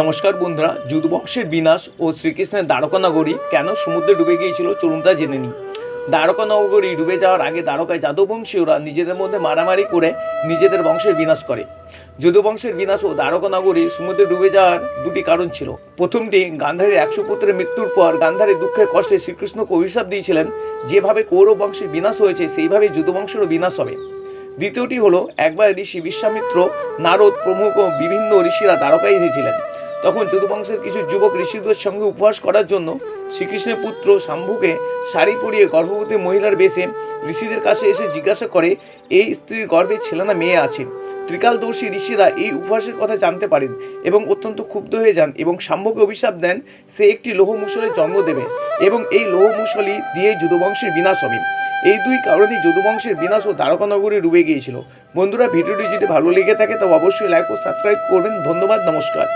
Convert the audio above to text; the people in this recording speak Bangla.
নমস্কার বন্ধুরা যদু বংশের বিনাশ ও শ্রীকৃষ্ণের দ্বারকা নগরী কেন সমুদ্রে ডুবে গিয়েছিল চলুন তা জেনে নিই। দ্বারকা নগরী ডুবে যাওয়ার আগে দ্বারকায় যাদববংশীয়রা নিজেদের মধ্যে মারামারি করে নিজেদের বংশের বিনাশ করে। যদু বংশের বিনাশ ও দ্বারকা নগরী সমুদ্রে ডুবে যাওয়ার দুটি কারণ ছিল। প্রথমটি, গান্ধারীর একশো পুত্রের মৃত্যুর পর গান্ধারী দুঃখের কষ্টে শ্রীকৃষ্ণকে অভিশাপ দিয়েছিলেন। যেভাবে কৌরব বংশের বিনাশ হয়েছে সেইভাবে যদু বংশেরও বিনাশ হবে। দ্বিতীয়টি হলো, একবার ঋষি বিশ্বামিত্র নারদ প্রমুখ বিভিন্ন ঋষিরা দ্বারকায় এসেছিলেন। তখন যদুবংশের কিছু যুবক ঋষিদের সঙ্গে উপহাস করার জন্য শ্রীকৃষ্ণের পুত্র শাম্ভুকে শাড়ি পরিয়ে গর্ভবতী মহিলার বেশে ঋষিদের কাছে এসে জিজ্ঞাসা করে, এই স্ত্রীর গর্ভে ছেলে না মেয়ে আছে? ত্রিকালদর্শী ঋষিরা এই উপহাসের কথা জানতে পারেন এবং অত্যন্ত ক্ষুব্ধ হয়ে যান এবং শাম্ভুকে অভিশাপ দেন, সে একটি লৌহ মুসলের জন্ম দেবে এবং এই লৌহ মুসলি দিয়ে যদুবংশের বিনাশ হবে। এই দুই কারণেই যদুবংশের বিনাশ ও দ্বারকানগরী ডুবে গিয়েছিল। বন্ধুরা, ভিডিওটি যদি ভালো লেগে থাকে, তবে অবশ্যই লাইক ও সাবস্ক্রাইব করবেন। ধন্যবাদ, নমস্কার।